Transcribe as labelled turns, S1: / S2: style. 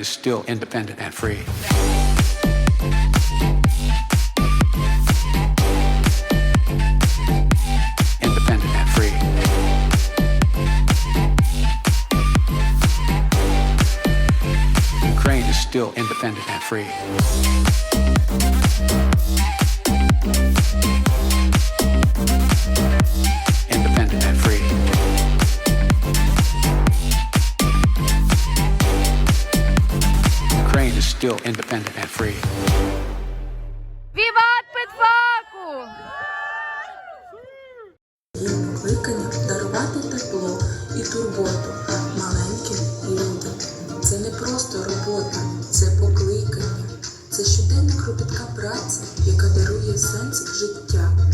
S1: is still independent and free. still independent and free. Still independent and free.
S2: Віват Петфаку!
S3: Їм покликання дарувати тепло і турботу маленьким людям. Це не просто робота, це покликання, це щоденна кропітка праця, яка дарує сенс життя.